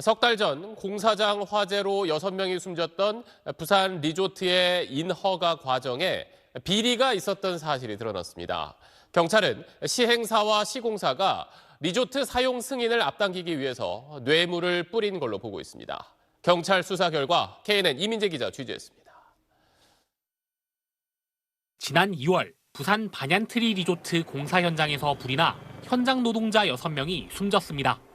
석 달 전 공사장 화재로 6명이 숨졌던 부산 리조트의 인허가 과정에 비리가 있었던 사실이 드러났습니다. 경찰은 시행사와 시공사가 리조트 사용 승인을 앞당기기 위해서 뇌물을 뿌린 걸로 보고 있습니다. 경찰 수사 결과 KNN 이민재 기자 취재했습니다. 지난 2월 부산 반얀트리 리조트 공사 현장에서 불이 나 현장 노동자 6명이 숨졌습니다.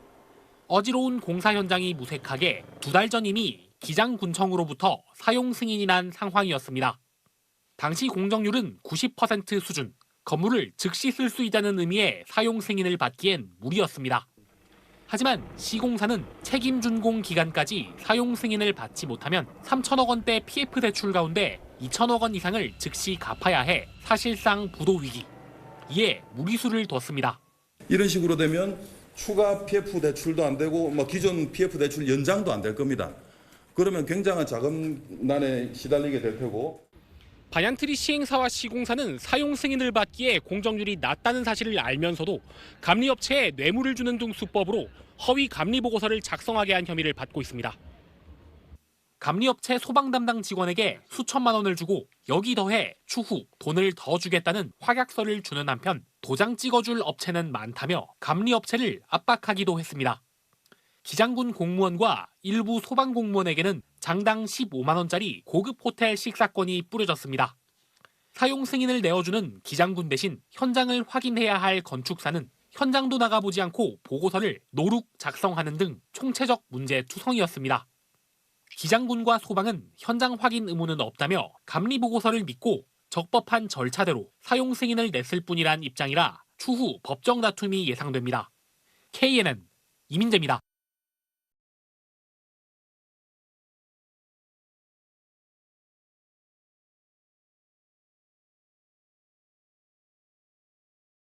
어지러운 공사 현장이 무색하게 두 달 전 이미 기장군청으로부터 사용 승인이 난 상황이었습니다. 당시 공정률은 90% 수준, 건물을 즉시 쓸 수 있다는 의미의 사용 승인을 받기엔 무리였습니다. 하지만 시공사는 책임 준공 기간까지 사용 승인을 받지 못하면 3천억 원대 PF 대출 가운데 2천억 원 이상을 즉시 갚아야 해 사실상 부도 위기. 이에 무리수를 뒀습니다. 이런 식으로 되면 추가 PF 대출도 안 되고 뭐 기존 PF 대출 연장도 안 될 겁니다. 그러면 굉장한 자금난에 시달리게 될 테고 반얀트리 시행사와 시공사는 사용 승인을 받기에 공정률이 낮다는 사실을 알면서도 감리업체에 뇌물을 주는 등 수법으로 허위 감리 보고서를 작성하게 한 혐의를 받고 있습니다. 감리업체 소방 담당 직원에게 수천만 원을 주고 여기 더해 추후 돈을 더 주겠다는 확약서를 주는 한편 도장 찍어줄 업체는 많다며 감리업체를 압박하기도 했습니다. 기장군 공무원과 일부 소방 공무원에게는 장당 15만 원짜리 고급 호텔 식사권이 뿌려졌습니다. 사용 승인을 내어주는 기장군 대신 현장을 확인해야 할 건축사는 현장도 나가보지 않고 보고서를 노룩 작성하는 등 총체적 문제 투성이었습니다. 기장군과 소방은 현장 확인 의무는 없다며 감리 보고서를 믿고 적법한 절차대로 사용 승인을 냈을 뿐이란 입장이라 추후 법정 다툼이 예상됩니다. KNN 이민재입니다.